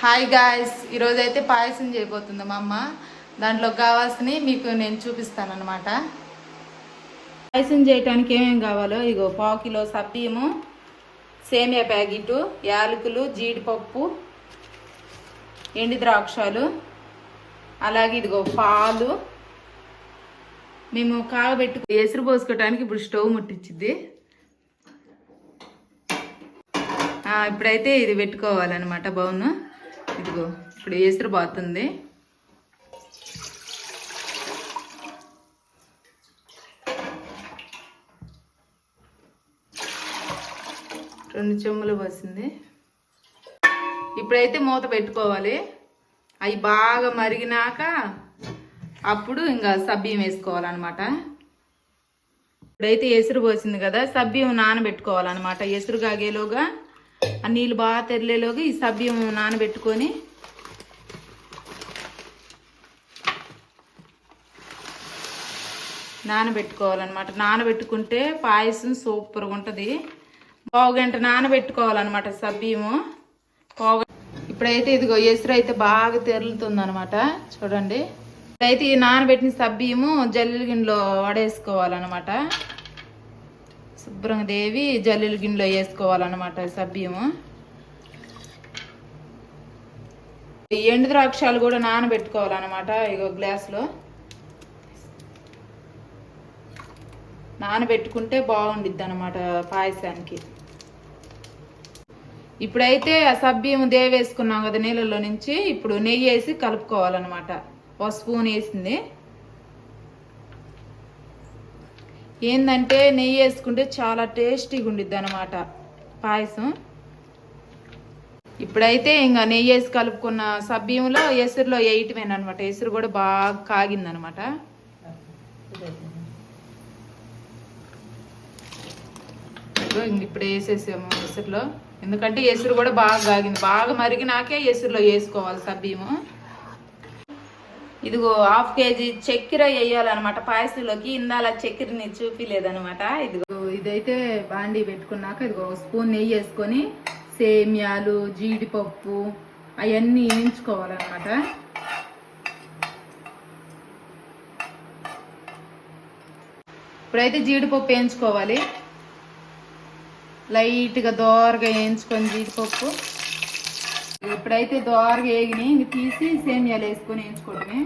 Hi guys ఈరోజు అయితే పాయసం చేయబోతుంది మా అమ్మ. దాంట్లో కావాల్సినవి మీకు నేను చూపిస్తాను అనమాట పాయసం చేయటానికి ఏమేమి కావాలో? ఇగో పావు కిలో సబ్బియము సేమియా ప్యాకెట్ యాలకులు జీడిపప్పు ఎండి ద్రాక్షాలు అలాగే ఇదిగో పాలు. మేము కాగబెట్టు ఎసురు పోసుకోవటానికి ఇప్పుడు స్టవ్ ముట్టించింది ఇప్పుడైతే ఇది పెట్టుకోవాలన్నమాట బౌన్ ఇదిగో ఇప్పుడు ఎసురు పోతుంది రెండు చెమ్ములు పోసింది. ఇప్పుడైతే మూత పెట్టుకోవాలి. అవి బాగా మరిగినాక అప్పుడు ఇంకా సబ్బియం వేసుకోవాలన్నమాట. ఇప్పుడైతే ఎసురు పోసింది కదా సబ్బియం నానబెట్టుకోవాలన్నమాట. ఎసురు కాగేలోగా ఆ నీళ్ళు బాగా తెరలేలోగా ఈ సభ్యం నానబెట్టుకొని నానబెట్టుకోవాలన్నమాట. నానబెట్టుకుంటే పాయసం సూపర్గా ఉంటుంది. పావుగంట నానబెట్టుకోవాలన్నమాట సభ్యము పావు ఇప్పుడైతే ఇదిగో ఎసురు అయితే బాగా తెరులుతుంది అనమాట చూడండి. ఇప్పుడైతే ఈ నానబెట్టిన సభ్యము జల్లెల వడేసుకోవాలన్నమాట. శుభ్రంగా దేవి జల్లెల గిన్నెలో వేసుకోవాలన్నమాట సభ్యము ఈ ఎండు ద్రాక్షాలు కూడా నానబెట్టుకోవాలన్నమాట ఇగో గ్లాస్లో. నానబెట్టుకుంటే బాగుండిద్ది అనమాట పాయసానికి. ఇప్పుడైతే ఆ సబ్బియం దేవేసుకున్నాం కదా నీళ్ళలో నుంచి ఇప్పుడు నెయ్యి వేసి కలుపుకోవాలన్నమాట. ఒక స్పూన్ వేసింది. ఏంటంటే నెయ్యి వేసుకుంటే చాలా టేస్టీగా ఉండిద్ది అనమాట పాయసం. ఇప్పుడైతే ఇంకా నెయ్యి వేసి కలుపుకున్న సభ్యంలో ఎసురులో వేయటమేనమాట ఎసురు కూడా బాగా కాగిందనమాట. ఇదిగో ఇప్పుడు వేసేసాము ఎసురులో. ఎందుకంటే ఎసురు కూడా బాగా కాగింది. బాగా మరిగినాకే ఎసురులో వేసుకోవాలి సభ్యము ఇదిగో హాఫ్ కేజీ చక్కెర వేయాలన్నమాట. పాయసంలోకి ఇందాల చక్కెరని చూపిలేదనమాట ఇదిగో ఇదైతే బాండీ పెట్టుకున్నాక ఇదిగో ఒక స్పూన్ నెయ్యి వేసుకొని సేమియాలు జీడిపప్పు అవన్నీ వేయించుకోవాలన్నమాట. ఇప్పుడైతే జీడిపప్పు వేయించుకోవాలి. లైట్గా దోరగా వేయించుకొని జీడిపప్పు. ఇప్పుడైతే దోరగా వేగిని ఇంక తీసి సేమియాలు వేసుకొని వేయించుకోవడమే.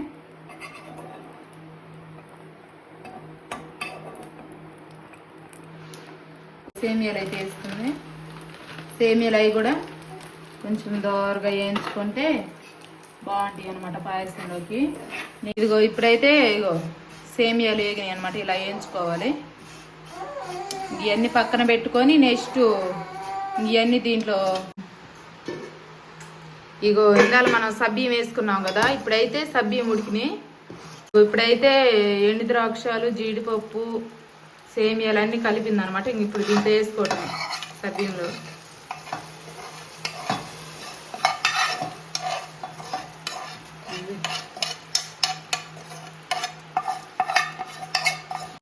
సేమియాలు అయితే వేస్తుంది సేమియాలు అవి కూడా కొంచెం దోరగా వేయించుకుంటే బాగుంటాయి అనమాట పాయసంలోకి. ఇదిగో ఇప్పుడైతే ఇగో సేమియాలు వేగినాయి అనమాట ఇలా వేయించుకోవాలి. ఇవన్నీ పక్కన పెట్టుకొని నెక్స్ట్ ఇవన్నీ దీంట్లో ఇగో ఇందాక మనం సభ్యం వేసుకున్నాం కదా ఇప్పుడైతే సభ్యం ఉడికినాయి. ఇప్పుడైతే ఎండు ద్రాక్షాలు జీడిపప్పు సేమియాలు అన్నీ కలిపింది అనమాట ఇంక ఇప్పుడు దీంతో వేసుకోవటం సభ్యంలో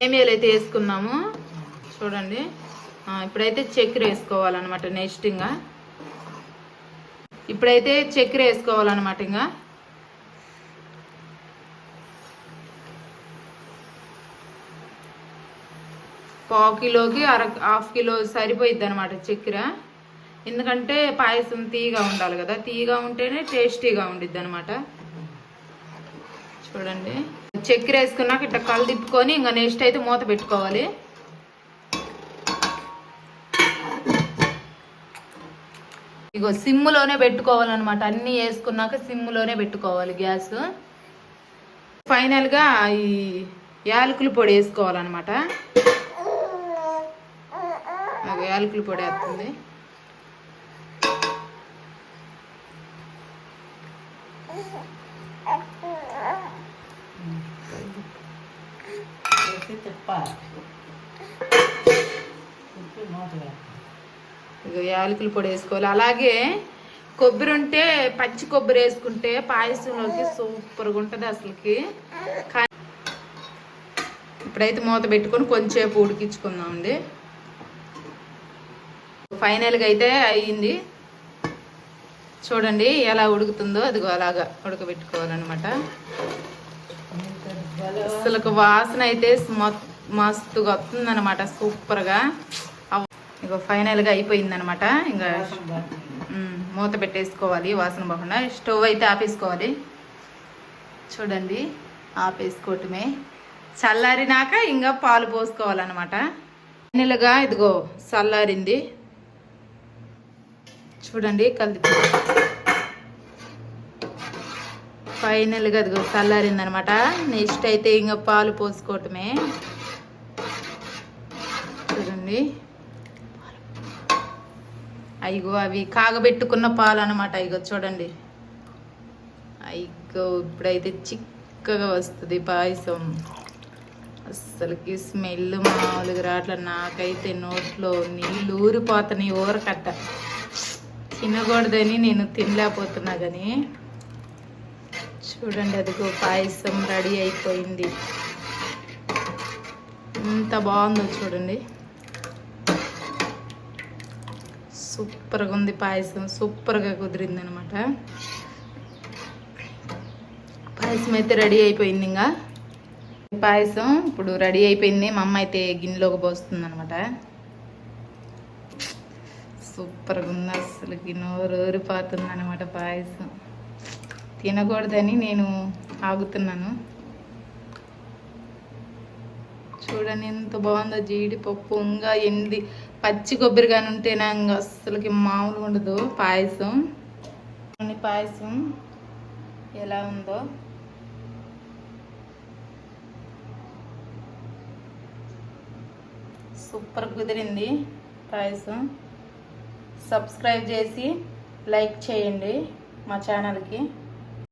సేమియాలు అయితే వేసుకున్నాము. చూడండి. ఇప్పుడైతే చక్కెర వేసుకోవాలన్నమాట నెక్స్ట్ ఇంకా. ఇప్పుడైతే చక్కెర వేసుకోవాలన్నమాట ఇంకా పావు కిలోకి అర హాఫ్ కిలో సరిపోయిద్ది అనమాట చక్కెర. ఎందుకంటే పాయసం తీగా ఉండాలి కదా తీగా ఉంటేనే టేస్టీగా ఉండిద్ది అనమాట చూడండి. చక్కెర వేసుకున్నాక ఇట్లా కళ్ళు తిప్పుకొని ఇంకా నెక్స్ట్ అయితే మూత పెట్టుకోవాలి. ఇగో సిమ్లోనే పెట్టుకోవాలన్నమాట. అన్నీ వేసుకున్నాక సిమ్లోనే పెట్టుకోవాలి గ్యాస్. ఫైనల్గా ఈ యాలకుల పొడి వేసుకోవాలన్నమాట. యాలకుల పొడి వేస్తుంది. ఇగో యాలకుల పొడి వేసుకోవాలి. అలాగే కొబ్బరి ఉంటే పచ్చి కొబ్బరి వేసుకుంటే పాయసంలోకి సూపర్గా ఉంటుంది అసలుకి. కానీ ఇప్పుడైతే మూత పెట్టుకొని కొంచెంసేపు ఉడికించుకుందామండి. ఫైనల్గా అయితే అయ్యింది. చూడండి ఎలా ఉడుకుతుందో అదిగో అలాగా ఉడకబెట్టుకోవాలన్నమాట. అసలు వాసన అయితే మస్తుగా వస్తుందన్నమాట సూపర్గా. ఇగో ఫైనల్గా అయిపోయిందనమాట ఇంకా మూత పెట్టేసుకోవాలి వాసన పోకుండా స్టవ్ అయితే ఆపేసుకోవాలి. చూడండి ఆపేసుకోవటమే. చల్లారినాక ఇంకా పాలు పోసుకోవాలన్నమాట. ఫైనల్గా ఇదిగో చల్లారింది. చూడండి కలిపి ఫైనల్గా అదిగో చల్లారింది అనమాట నెక్స్ట్ అయితే ఇంకా పాలు పోసుకోవటమే. చూడండి. అయ్యో అవి కాగబెట్టుకున్న పాలు అనమాట ఇగో చూడండి. అయ్యో ఇప్పుడైతే చిక్కగా వస్తుంది పాయసం. అస్సలకి స్మెల్ మామూలుగా రాట్ల నాకైతే నోట్లో నీళ్ళు ఊరిపోతున్నాయి ఊరకట్ట. తినకూడదని నేను తినలేకపోతున్నా కానీ చూడండి అదిగో పాయసం రెడీ అయిపోయింది. ఎంత బాగుందో చూడండి. సూపర్గా ఉంది పాయసం సూపర్గా కుదిరింది అనమాట పాయసం అయితే రెడీ అయిపోయింది ఇంకా. పాయసం ఇప్పుడు రెడీ అయిపోయింది మా అమ్మ అయితే గిన్నెలోకి పోస్తుంది అనమాట సూపర్గా ఉంది అసలు నోరు ఊరిపోతుంది అనమాట పాయసం. తినకూడదని నేను ఆగుతున్నాను. చూడండి ఎంత బాగుందో జీడిపప్పు ఇంకా ఎండి పచ్చి కొబ్బరి కానీ ఉంటేనా ఇంకా అస్సలకి మామూలుగా ఉండదు. పాయసం. పాయసం ఎలా ఉందో. సూపర్ కుదిరింది పాయసం. సబ్స్క్రైబ్ చేసి లైక్ చేయండి మా ఛానల్కి.